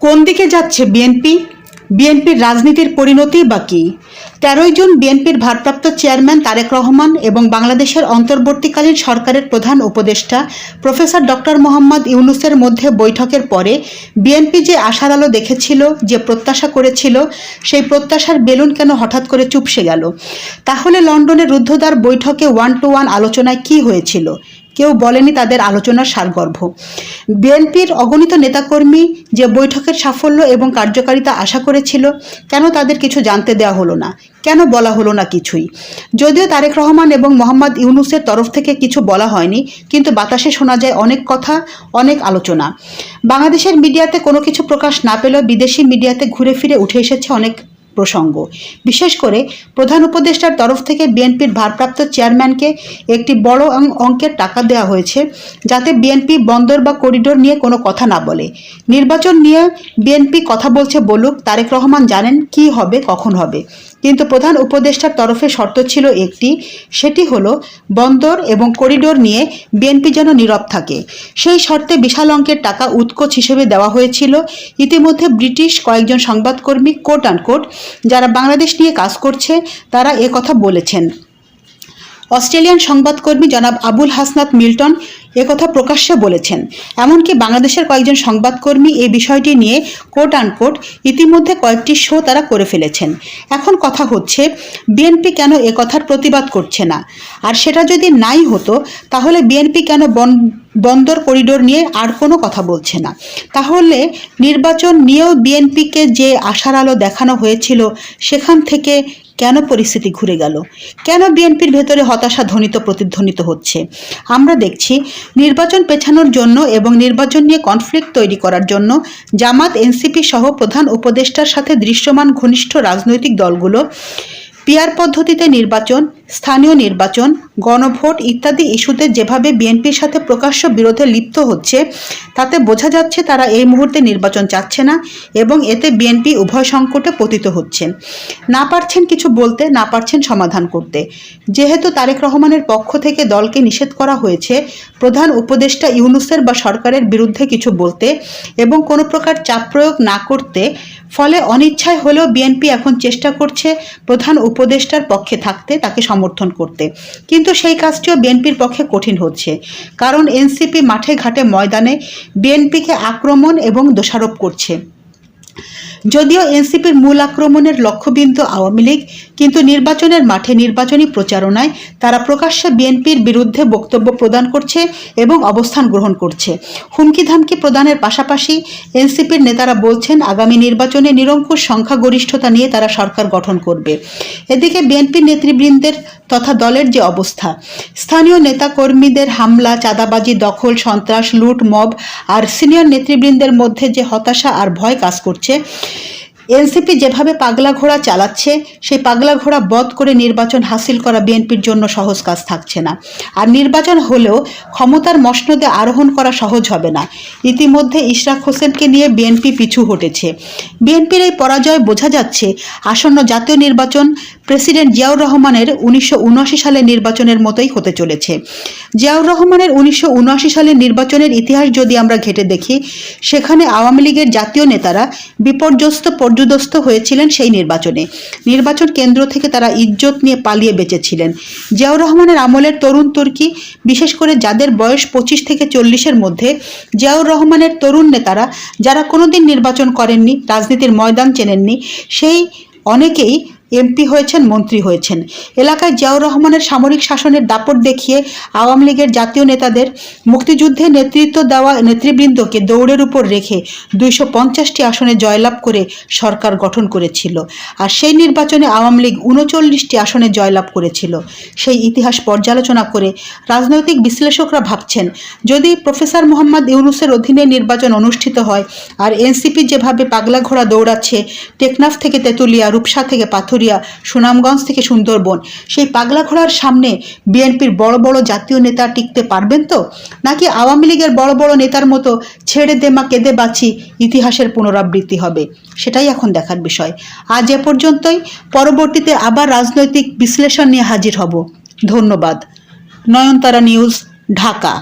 কোন দিকে যাচ্ছে বিএনপি বিএনপির রাজনীতির পরিণতি বা কী? তেরোই জুন বিএনপির ভারপ্রাপ্ত চেয়ারম্যান তারেক রহমান এবং বাংলাদেশের অন্তর্বর্তীকালীন সরকারের প্রধান উপদেষ্টা প্রফেসর ডক্টর মোহাম্মদ ইউনুসের মধ্যে বৈঠকের পরে বিএনপি যে আশার আলো দেখেছিল, যে প্রত্যাশা করেছিল, সেই প্রত্যাশার বেলুন কেন হঠাৎ করে চুপসে গেল? তাহলে লন্ডনের রুদ্ধদ্বার বৈঠকে ওয়ান টু ওয়ান আলোচনায় কী হয়েছিল? কেউ বলেনি তাদের আলোচনার সারগর্ভ। বিএনপির অগণিত নেতাকর্মী যে বৈঠকের সাফল্য এবং কার্যকারিতা আশা করেছিল, কেন তাদের কিছু জানতে দেওয়া হলো না? কেন বলা হলো না কিছুই? যদিও তারেক রহমান এবং মোহাম্মদ ইউনুসের তরফ থেকে কিছু বলা হয়নি, কিন্তু বাতাসে শোনা যায় অনেক কথা, অনেক আলোচনা। বাংলাদেশের মিডিয়াতে কোনো কিছু প্রকাশ না পেলেও বিদেশি মিডিয়াতে ঘুরে ফিরে উঠে এসেছে অনেক প্রসঙ্গ। বিশেষ করে প্রধান উপদেষ্টার তরফ থেকে বিএনপির ভারপ্রাপ্ত চেয়ারম্যানকে একটি বড় অঙ্কের টাকা দেওয়া হয়েছে, যাতে বিএনপি বন্দর বা করিডোর নিয়ে কোনো কথা না বলে। নির্বাচন নিয়ে বিএনপি কথা বলছে বলুক, তারেক রহমান জানেন কি হবে, কখন হবে। কিন্তু প্রধান উপদেষ্টার তরফে শর্ত ছিল একটি, সেটি হলো বন্দর এবং করিডোর নিয়ে বিএনপি যেন নীরব থাকে। সেই শর্তে বিশাল অঙ্কের টাকা উৎকোচ হিসেবে দেওয়া হয়েছিল। ইতিমধ্যে ব্রিটিশ কয়েকজন সংবাদকর্মী কোট আনকোট যারা বাংলাদেশ নিয়ে কাজ করছে, তারা কথা বলেছেন। অস্ট্রেলিয়ান সংবাদকর্মী জনাব আবুল হাসনাত মিল্টন একথা প্রকাশ্যে বলেছেন। এমনকি বাংলাদেশের কয়েকজন সংবাদকর্মী এই বিষয়টি নিয়ে কোট আনকোট ইতিমধ্যে কয়েকটি শো তারা করে ফেলেছেন। এখন কথা হচ্ছে বিএনপি কেন এ কথার প্রতিবাদ করছে না? আর সেটা যদি নাই হতো, তাহলে বিএনপি কেন বন, বন্দর করিডোর নিয়ে আর কোনো কথা বলছে না? তাহলে নির্বাচন নিয়েও বিএনপিকে যে আশার আলো দেখানো হয়েছিল, সেখান থেকে কেন পরিস্থিতি ঘুরে গেল? কেন বিএনপির ভেতরে হতাশা ধ্বনিত প্রতিধ্বনিত হচ্ছে? আমরা দেখছি নির্বাচন পেছানোর জন্য এবং নির্বাচন নিয়ে কনফ্লিক্ট তৈরি করার জন্য জামাত এনসিপি সহ প্রধান উপদেষ্টার সাথে দৃশ্যমান ঘনিষ্ঠ রাজনৈতিক দলগুলো পিয়ার পদ্ধতিতে নির্বাচন স্থানীয় নির্বাচন, গণভোট ইত্যাদি ইস্যুতে যেভাবে বিএনপির সাথে প্রকাশ্য বিরোধে লিপ্ত হচ্ছে, তাতে বোঝা যাচ্ছে তারা এই মুহূর্তে নির্বাচন চাচ্ছে না এবং এতে বিএনপি উভয় সংকটে পতিত হচ্ছেন না পারছেন কিছু বলতে, না পারছেন সমাধান করতে। যেহেতু তারেক রহমানের পক্ষ থেকে দলকে নিষেধ করা হয়েছে, প্রধান উপদেষ্টা ইউনুসের বা সরকারের বিরুদ্ধে কিছু বলতে এবং কোনো প্রকার চাপ প্রয়োগ না করতে, ফলে অনিচ্ছায় হলেও বিএনপি এখন চেষ্টা করছে প্রধান উপদেষ্টার পক্ষে থাকতে, তাকে সমর্থন করতে। কিন্তু সেই কাজটিও বিএনপির পক্ষে কঠিন হচ্ছে। কারণ এনসিপি মাঠে ঘাটে ময়দানে বিএনপিকে আক্রমণ এবং দোষারোপ করছে। যদিও এনসিপির মূল আক্রমণের লক্ষ্যবিন্দু আওয়ামী লীগ, কিন্তু নির্বাচনের মাঠে নির্বাচনী প্রচারণায় তারা প্রকাশ্যে বিএনপির বিরুদ্ধে বক্তব্য প্রদান করছে এবং অবস্থান গ্রহণ করছে। হুমকি ধামকি প্রদানের পাশাপাশি এনসিপির নেতারা বলছেন, আগামী নির্বাচনে নিরঙ্কুশ সংখ্যাগরিষ্ঠতা নিয়ে তারা সরকার গঠন করবে। এদিকে বিএনপি নেতৃবৃন্দের তথা দলের যে অবস্থা, স্থানীয় নেতাকর্মীদের হামলা, চাঁদাবাজি, দখল, সন্ত্রাস, লুট, মব আর সিনিয়র নেতৃবৃন্দের মধ্যে যে হতাশা আর ভয় কাজ করছে এনসিপি যেভাবে পাগলা ঘোড়া চালাচ্ছে, সেই পাগলা ঘোড়া বধ করে নির্বাচন হাসিল করা বিএনপির জন্য সহজ কাজ থাকছে না। আর নির্বাচন হলেও ক্ষমতার মসনদে আরোহণ করা সহজ হবে না। ইতিমধ্যে ইশরাক হোসেনকে নিয়ে বিএনপি পিছু হটেছে। বিএনপির এই পরাজয় বোঝা যাচ্ছে আসন্ন জাতীয় নির্বাচন প্রেসিডেন্ট জিয়াউর রহমানের উনিশশো সালের নির্বাচনের মতোই হতে চলেছে। জিয়াউর রহমানের উনিশশো সালের নির্বাচনের ইতিহাস যদি আমরা ঘেটে দেখি, সেখানে আওয়ামী লীগের জাতীয় নেতারা বিপর্যস্ত পর্যুদস্ত হয়েছিলেন সেই নির্বাচনে। নির্বাচন কেন্দ্র থেকে তারা ইজ্জত নিয়ে পালিয়ে বেঁচেছিলেন। জিয়াউর রহমানের আমলের তরুণ তুর্কি, বিশেষ করে যাদের বয়স পঁচিশ থেকে চল্লিশের মধ্যে, জিয়াউর রহমানের তরুণ নেতারা যারা কোনোদিন নির্বাচন করেননি, রাজনীতির ময়দান চেনেননি, সেই অনেকেই এমপি হয়েছেন, মন্ত্রী হয়েছেন। এলাকায় জিয়াউর রহমানের সামরিক শাসনের দাপট দেখিয়ে আওয়ামী লীগের জাতীয় নেতাদের মুক্তিযুদ্ধে নেতৃত্ব দেওয়া নেতৃবৃন্দকে দৌড়ের উপর রেখে দুইশো পঞ্চাশটি আসনে জয়লাভ করে সরকার গঠন করেছিল। আর সেই নির্বাচনে আওয়ামী লীগ উনচল্লিশটি আসনে জয়লাভ করেছিল। সেই ইতিহাস পর্যালোচনা করে রাজনৈতিক বিশ্লেষকরা ভাবছেন, যদি প্রফেসর মোহাম্মদ ইউনুসের অধীনে নির্বাচন অনুষ্ঠিত হয় আর এনসিপি যেভাবে পাগলা ঘোড়া দৌড়াচ্ছে, টেকনাফ থেকে তেঁতুলিয়া, রূপসা থেকে পাথুরিয়া সুনামগঞ্জ থেকে সুন্দরবন। সেই পাগলা ঘোড়ার সামনে বিএনপির বড় বড় জাতীয় নেতা টিকতে পারবেন তো? নাকি আওয়ামী লীগের বড় বড় নেতার মতো ছেড়ে দে মা, কেঁদে বাঁচি ইতিহাসের পুনরাবৃত্তি হবে? সেটাই এখন দেখার বিষয়। আজ এ পর্যন্তই। পরবর্তীতে আবার রাজনৈতিক বিশ্লেষণ নিয়ে হাজির হব। ধন্যবাদ। নয়নতারা নিউজ, ঢাকা।